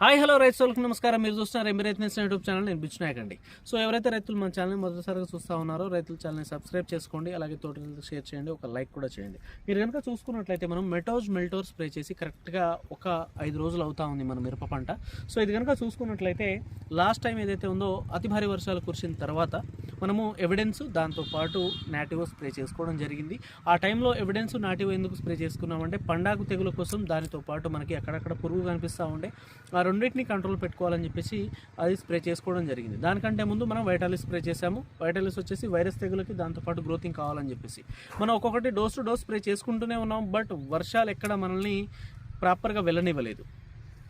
Hi hello రైతులకు నమస్కారం. మీరు చూస్తున్నారు ఎంబీ రైతు నేషన్ యూట్యూబ్ ఛానల్. నేను బిచ్చునాయక్ అండి. సో ఎవరైతే రైతులు మన ఛానల్ మొదటిసారిగా చూస్తూ ఉన్నారో రైతుల ఛానల్ని సబ్స్క్రైబ్ చేసుకోండి. అలాగే తోటి షేర్ చేయండి. ఒక లైక్ కూడా చేయండి. మీరు కనుక చూసుకున్నట్లయితే మనం మెటోజ్ మెల్టోర్ స్ప్రే చేసి కరెక్ట్గా ఒక ఐదు రోజులు అవుతా ఉంది మన మిరప పంట. సో ఇది కనుక చూసుకున్నట్లయితే లాస్ట్ టైం ఏదైతే ఉందో అతి భారీ వర్షాలు కురిసిన తర్వాత మనము ఎవిడెన్స్ దాంతోపాటు నాటివో స్ప్రే చేసుకోవడం జరిగింది. ఆ టైంలో ఎవిడెన్స్ నాటివో ఎందుకు స్ప్రే చేసుకున్నామంటే పండాకు తెగుల కోసం దానితో పాటు మనకి అక్కడక్కడ పురుగు కనిపిస్తూ ఉండే ఆ రెండింటిని కంట్రోల్ పెట్టుకోవాలని చెప్పేసి అది స్ప్రే చేసుకోవడం జరిగింది. దానికంటే ముందు మనం వైటాలిస్ స్ప్రే చేసాము వైటాలిస్ వచ్చేసి వైరస్ తెగులకి దాంతోపాటు గ్రోతింగ్ కావాలని చెప్పేసి. మనం ఒక్కొక్కటి డోస్ టు డోస్ స్ప్రే చేసుకుంటూనే ఉన్నాం బట్ వర్షాలు ఎక్కడ మనల్ని ప్రాపర్గా వెళ్ళనివ్వలేదు.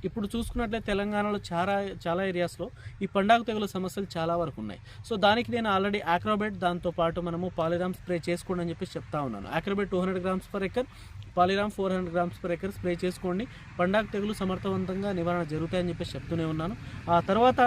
ఇప్పుడు చూసుకున్నట్లయితే తెలంగాణలో చాలా చాలా ఏరియాస్లో ఈ పండాకు తెగుల సమస్యలు చాలా వరకు ఉన్నాయి. సో దానికి నేను ఆల్రెడీ ఆక్రోబెట్ దాంతోపాటు మనము పాలిరామ్ స్ప్రే చేసుకోండి అని చెప్పేసి చెప్తా ఉన్నాను. Acrobat two hundred grams per acre Polyram four hundred grams per acre spray చేసుకోండి. పండాకు తెగులు సమర్థవంతంగా నివారణ జరుగుతాయని చెప్పేసి చెప్తూనే ఉన్నాను. ఆ తర్వాత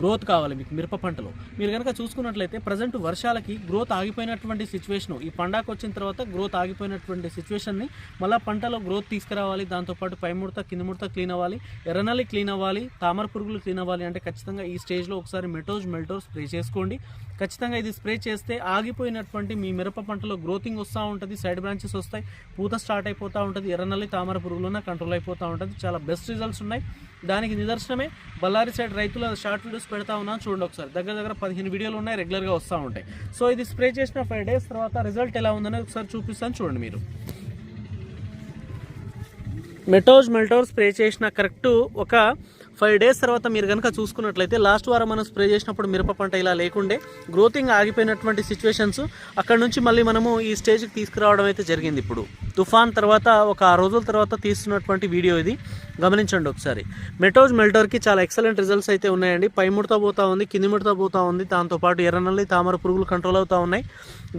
గ్రోత్ కావాలి మీకు మిరప పంటలో. మీరు కనుక చూసుకున్నట్లయితే ప్రజెంట్ వర్షాలకి గ్రోత్ ఆగిపోయినటువంటి సిచ్యువేషన్ ఈ పండాకు వచ్చిన తర్వాత గ్రోత్ ఆగిపోయినటువంటి సిచ్యువేషన్ని మళ్ళీ పంటలో గ్రోత్ తీసుకురావాలి. దాంతోపాటు పై ముడత కింద ముడత క్లీన్ అవ్వాలి. ఎర్రనల్లి క్లీన్ అవ్వాలి. తామర పురుగులు క్లీన్ అవ్వాలి. అంటే ఖచ్చితంగా ఈ స్టేజ్లో ఒకసారి మెటోజ్ మెల్టోర్ స్ప్రే చేసుకోండి. ఖచ్చితంగా ఇది స్ప్రే చేస్తే ఆగిపోయినటువంటి మీ మిరప పంటలో గ్రోతింగ్ వస్తూ ఉంటుంది. సైడ్ బ్రాంచెస్ వస్తాయి. పూత స్టార్ట్ అయిపోతూ ఉంటుంది. ఎర్రనల్లి తామర పురుగులున్న కంట్రోల్ అయిపోతూ ఉంటుంది. చాలా బెస్ట్ రిజల్ట్స్ ఉన్నాయి. దానికి నిదర్శనమే బళ్ళారి సైడ్ రైతుల షార్ట్ వీడియోస్ పెడతా ఉన్నాను చూడండి ఒకసారి. దగ్గర దగ్గర పదిహేను వీడియోలు ఉన్నాయి రెగ్యులర్గా వస్తూ ఉంటాయి. సో ఇది స్ప్రే చేసిన ఫైవ్ డేస్ తర్వాత రిజల్ట్ ఎలా ఉందనే ఒకసారి చూపిస్తాను చూడండి మీరు. మెటోజ్ మెల్టోర్ స్ప్రే చేసిన కరెక్ట్ ఒక ఫైవ్ డేస్ తర్వాత మీరు కనుక చూసుకున్నట్లయితే లాస్ట్ వారం మనం స్ప్రే చేసినప్పుడు మిరప పంట ఇలా లేకుండే గ్రోతింగ్ ఆగిపోయినటువంటి సిచ్యువేషన్స్ అక్కడ నుంచి మళ్ళీ మనము ఈ స్టేజ్కి తీసుకురావడం అయితే జరిగింది ఇప్పుడు. తుఫాన్ తర్వాత ఒక ఆరు రోజుల తర్వాత తీస్తున్నటువంటి వీడియో ఇది. గమనించండి ఒకసారి. మెటోజ్ మెల్టర్కి చాలా ఎక్సలెంట్ రిజల్ట్స్ అయితే ఉన్నాయండి. పై ముడత పోతా ఉంది కింది ముడత పోతా ఉంది. దాంతోపాటు ఎర్రనల్లి తామర పురుగులు కంట్రోల్ అవుతూ ఉన్నాయి.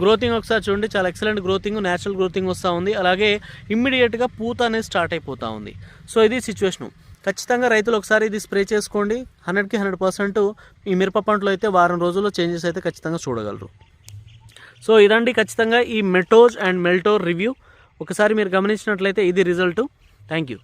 గ్రోతింగ్ ఒకసారి చూడండి చాలా ఎక్సలెంట్ గ్రోతింగ్ న్యాచురల్ గ్రోతింగ్ వస్తూ ఉంది. అలాగే ఇమ్మీడియట్గా పూత అనేది స్టార్ట్ అయిపోతూ ఉంది. సో ఇది సిచ్యువేషను. ఖచ్చితంగా రైతులు ఒకసారి ఇది స్ప్రే చేసుకోండి. హండ్రెడ్కి హండ్రెడ్ పర్సెంట్ ఈ మిరప పంటలో అయితే వారం రోజుల్లో చేంజెస్ అయితే ఖచ్చితంగా చూడగలరు. సో ఇదండి ఖచ్చితంగా ఈ మెటోజ్ అండ్ మెల్టోర్ రివ్యూ. ఒకసారి మీరు గమనించినట్లయితే ఇది రిజల్ట్. Thank you.